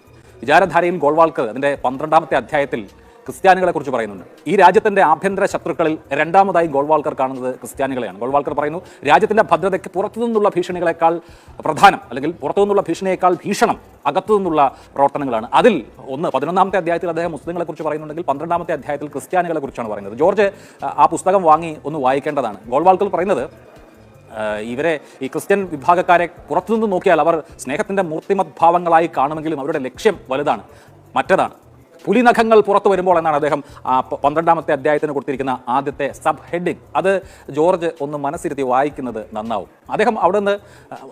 വിചാരധാരയിൽ ഗോൾവാൾക്കർ അതിന്റെ പന്ത്രണ്ടാമത്തെ അധ്യായത്തിൽ ക്രിസ്ത്യാനികളെ കുറിച്ച് പറയുന്നുണ്ട്. ഈ രാജ്യത്തിന്റെ ആഭ്യന്തര ശത്രുക്കളിൽ രണ്ടാമതായി ഗോൾവാൾക്കർ കാണുന്നത് ക്രിസ്ത്യാനികളെയാണ്. ഗോൾവാൾക്കർ പറയുന്നു രാജ്യത്തിന്റെ ഭദ്രതയ്ക്ക് പുറത്തുനിന്നുള്ള ഭീഷണികളെക്കാൾ പ്രധാനം അല്ലെങ്കിൽ പുറത്തുനിന്നുള്ള ഭീഷണിയേക്കാൾ ഭീഷണം അകത്തു നിന്നുള്ള പ്രവർത്തനങ്ങളാണ്. അതിൽ ഒന്ന് പതിനൊന്നാമത്തെ അധ്യായത്തിൽ അദ്ദേഹം മുസ്ലിങ്ങളെ കുറിച്ച് പറയുന്നുണ്ടെങ്കിൽ പന്ത്രണ്ടാമത്തെ അധ്യായത്തിൽ ക്രിസ്ത്യാനികളെ കുറിച്ചാണ് പറയുന്നത്. ജോർജ് ആ, പുസ്തകം വാങ്ങി ഒന്ന് വായിക്കേണ്ടതാണ്. ഗോൾവാൾക്കർ പറയുന്നത് ഇവരെ ഈ ക്രിസ്ത്യൻ വിഭാഗക്കാരെ പുറത്തുനിന്ന് നോക്കിയാൽ അവർ സ്നേഹത്തിന്റെ മൂർത്തിമത് ഭാവങ്ങളായി കാണുമെങ്കിലും അവരുടെ ലക്ഷ്യം വലുതാണ് മറ്റതാണ്. പുലിനഖങ്ങൾ പുറത്തു വരുമ്പോൾ എന്നാണ് അദ്ദേഹം പന്ത്രണ്ടാമത്തെ അധ്യായത്തിന് കൊടുത്തിരിക്കുന്ന ആദ്യത്തെ സബ് ഹെഡിങ്. അത് ജോർജ് ഒന്ന് മനസ്സിരുത്തി വായിക്കുന്നത് നന്നാവും. അദ്ദേഹം അവിടെ നിന്ന്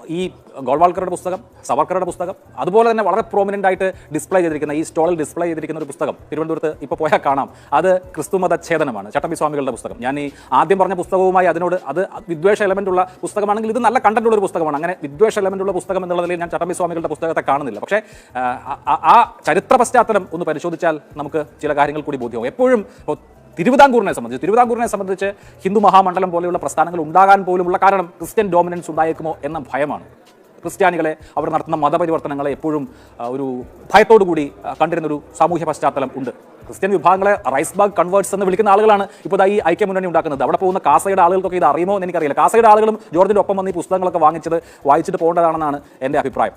ഈ ഗോൾവാൾക്കറുടെ പുസ്തകം സവർക്കറുടെ പുസ്തകം അതുപോലെ തന്നെ വളരെ പ്രോമിനന്റ് ആയിട്ട് ഡിസ്പ്ലേ ചെയ്തിരിക്കുന്ന ഈ സ്റ്റോളിൽ ഡിസ്പ്ലേ ചെയ്തിരിക്കുന്ന ഒരു പുസ്തകം. തിരുവനന്തപുരത്ത് ഇപ്പോൾ പോയാൽ കാണാം. അത് ക്രിസ്തുമത ഛേദനമാണ് ചട്ടമ്പി സ്വാമികളുടെ പുസ്തകം. ഞാൻ ഈ ആദ്യം പറഞ്ഞ പുസ്തകവുമായി അതിനോട് അത് വിദ്വേഷ എലമെന്റ് ഉള്ള പുസ്തകമാണെങ്കിൽ ഇത് നല്ല കണ്ടന്റ് ഉള്ള ഒരു പുസ്തകമാണ്. അങ്ങനെ വിദ്വേഷ എലമെന്റ് ഉള്ള പുസ്തകം എന്നുള്ള നിലയിൽ ഞാൻ ചട്ടമ്പി സ്വാമികളുടെ പുസ്തകത്തെ കാണുന്നില്ല. പക്ഷേ ആ, ചരിത്ര പശ്ചാത്തലം ഒന്ന് പരിശോധിച്ചാൽ നമുക്ക് ചില കാര്യങ്ങൾ കൂടി ബോധ്യമാവും. എപ്പോഴും തിരുവിതാംകൂറിനെ സംബന്ധിച്ച് തിരുവിതാംകൂറിനെ സംബന്ധിച്ച് ഹിന്ദു മഹാമണ്ഡലം പോലെയുള്ള പ്രസ്ഥാനങ്ങൾ ഉണ്ടാകാൻ പോലുമുള്ള കാരണം ക്രിസ്ത്യൻ ഡോമിനൻസ് ഉണ്ടായേക്കുമോ എന്ന ഭയമാണ്. ക്രിസ്ത്യാനികളെ അവർ നടത്തുന്ന മതപരിവർത്തനങ്ങളെ എപ്പോഴും ഒരു ഭയത്തോടു കൂടി കണ്ടിരുന്ന കണ്ടിരുന്നൊരു സാമൂഹ്യ പശ്ചാത്തലം ഉണ്ട്. ക്രിസ്ത്യൻ വിഭാഗങ്ങളെ റൈസ്ബാഗ് കൺവേർട്സ് എന്ന് വിളിക്കുന്ന ആളുകളാണ് ഇപ്പോൾ ഈ ഐക്യമുന്നണി ഉണ്ടാക്കുന്നത്. അവിടെ പോകുന്ന കാസയുടെ ആളുകൾക്കൊക്കെ ഇത് അറിയുമോ എന്ന് എനിക്കറിയില്ല. കാസയുടെ ആളുകളും ജോർജിന്റെ ഒപ്പം വന്ന് ഈ പുസ്തകങ്ങളൊക്കെ വാങ്ങിച്ചത് വായിച്ചിട്ട് പോകേണ്ടതാണെന്നാണ് എന്റെ അഭിപ്രായം.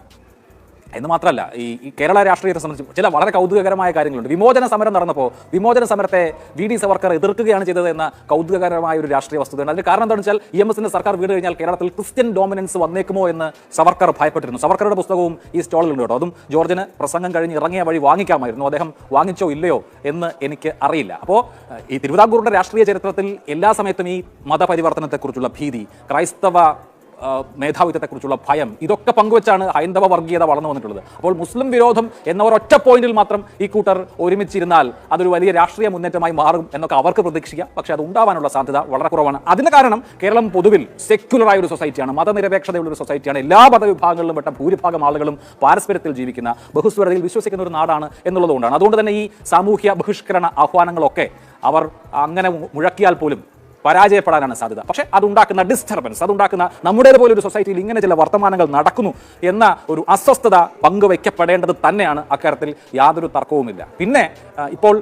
എന്ന് മാത്രമല്ല ഈ കേരള രാഷ്ട്രീയത്തെ സംബന്ധിച്ച് ചില വളരെ കൗതുകകരമായ കാര്യങ്ങളുണ്ട്. വിമോചന സമരം നടന്നപ്പോൾ വിമോചന സമരത്തെ വി ഡി സവർക്കർ എതിർക്കുകയാണ് ചെയ്തത് എന്ന കൗതുകകരമായ ഒരു രാഷ്ട്രീയ വസ്തുതയാണ് അതിന് കാരണം എന്താണെന്ന് വെച്ചാൽ ഇ എം എസിന്റെ സർക്കാർ വീട് കഴിഞ്ഞാൽ കേരളത്തിൽ ക്രിസ്ത്യൻ ഡോമിനൻസ് വന്നേക്കുമോ എന്ന് സവർക്കർ ഭയപ്പെട്ടിരുന്നു. സവർക്കറുടെ പുസ്തകവും ഈ സ്റ്റോളിലുണ്ട് കേട്ടോ. അതും ജോർജിന് പ്രസംഗം കഴിഞ്ഞ് ഇറങ്ങിയ വഴി വാങ്ങിക്കാമായിരുന്നു. അദ്ദേഹം വാങ്ങിച്ചോ ഇല്ലയോ എന്ന് എനിക്ക് അറിയില്ല. അപ്പോൾ ഈ തിരുവിതാംകൂറിന്റെ രാഷ്ട്രീയ ചരിത്രത്തിൽ എല്ലാ സമയത്തും ഈ മതപരിവർത്തനത്തെക്കുറിച്ചുള്ള ഭീതി ക്രൈസ്തവ മേധാവിത്വത്തെക്കുറിച്ചുള്ള ഭയം ഇതൊക്കെ പങ്കുവെച്ചാണ് ഹൈന്ദവ വർഗീയത വളർന്നു വന്നിട്ടുള്ളത്. അപ്പോൾ മുസ്ലിം വിരോധം എന്ന ഒറ്റ പോയിന്റിൽ മാത്രം ഈ കൂട്ടർ ഒരുമിച്ചിരുന്നാൽ അതൊരു വലിയ രാഷ്ട്രീയ മുന്നേറ്റമായി മാറും എന്നൊക്കെ അവർക്ക് പ്രതീക്ഷിക്കാം. പക്ഷേ അത് ഉണ്ടാവാനുള്ള സാധ്യത വളരെ കുറവാണ്. അതിന് കാരണം കേരളം പൊതുവിൽ സെക്യുലറായ ഒരു സൊസൈറ്റിയാണ് മതനിരപേക്ഷതയുള്ള ഒരു സൊസൈറ്റിയാണ് എല്ലാ മതവിഭാഗങ്ങളിലും പെട്ട ഭൂരിഭാഗം ആളുകളും പാരസ്പര്യത്തിൽ ജീവിക്കുന്ന ബഹുസ്വരതയിൽ വിശ്വസിക്കുന്ന ഒരു നാടാണ് എന്നുള്ളതുകൊണ്ടാണ്. അതുകൊണ്ട് തന്നെ ഈ സാമൂഹ്യ ബഹിഷ്കരണ ആഹ്വാനങ്ങളൊക്കെ അവർ അങ്ങനെ മുഴക്കിയാൽ പോലും പരാജയപ്പെടാനാണ് സാധ്യത. പക്ഷേ അതുണ്ടാക്കുന്ന ഡിസ്റ്റർബൻസ് അതുണ്ടാക്കുന്ന നമ്മുടേത് പോലെ ഒരു സൊസൈറ്റിയിൽ ഇങ്ങനെ ചില വർത്തമാനങ്ങൾ നടക്കുന്നു എന്ന ഒരു അസ്വസ്ഥത പങ്കുവയ്ക്കപ്പെടേണ്ടത് തന്നെയാണ് അക്കാര്യത്തിൽ യാതൊരു തർക്കവുമില്ല. പിന്നെ ഇപ്പോൾ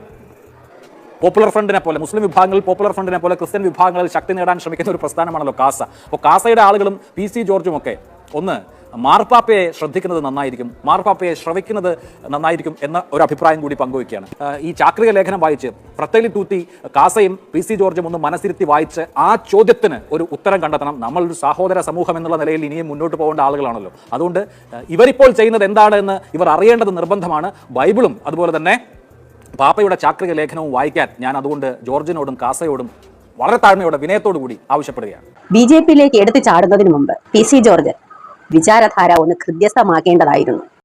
പോപ്പുലർ ഫ്രണ്ടിനെ പോലെ മുസ്ലിം വിഭാഗങ്ങളിൽ പോപ്പുലർ ഫ്രണ്ടിനെ പോലെ ക്രിസ്ത്യൻ വിഭാഗങ്ങളിൽ ശക്തി നേടാൻ ശ്രമിക്കുന്ന ഒരു പ്രസ്ഥാനമാണല്ലോ കാസ. അപ്പോൾ കാസയുടെ ആളുകളും പി സി ജോർജും ഒക്കെ ഒന്ന് മാർപ്പാപ്പയെ ശ്രദ്ധിക്കുന്നത് നന്നായിരിക്കും മാർപ്പാപ്പയെ ശ്രവിക്കുന്നത് നന്നായിരിക്കും എന്ന ഒരു അഭിപ്രായം കൂടി പങ്കുവയ്ക്കുകയാണ്. ഈ ചാക്രിക ലേഖനം വായിച്ച് പ്രത്തേലി തൂത്തി കാസയും പി സി ജോർജും ഒന്ന് മനസ്സിരുത്തി വായിച്ച് ആ ചോദ്യത്തിന് ഒരു ഉത്തരം കണ്ടെത്തണം. നമ്മളൊരു സഹോദര സമൂഹം എന്നുള്ള നിലയിൽ ഇനിയും മുന്നോട്ട് പോകേണ്ട ആളുകളാണല്ലോ. അതുകൊണ്ട് ഇവരിപ്പോൾ ചെയ്യുന്നത് എന്താണ് എന്ന് ഇവർ അറിയേണ്ടത് നിർബന്ധമാണ്. ബൈബിളും അതുപോലെ തന്നെ പാപ്പയുടെ ചാക്രിക ലേഖനവും വായിക്കാൻ ഞാൻ അതുകൊണ്ട് ജോർജിനോടും കാസയോടും വളരെ താഴ്മയോടെ വിനയത്തോടു കൂടി ആവശ്യപ്പെടുകയാണ്. ബി ജെ പിയിലേക്ക് എടുത്തു ചാടുന്നതിന് മുമ്പ് പി സി ജോർജ് വിചാരധാര ഒന്ന് ഹൃദ്യസ്ഥമാക്കേണ്ടതായിരുന്നു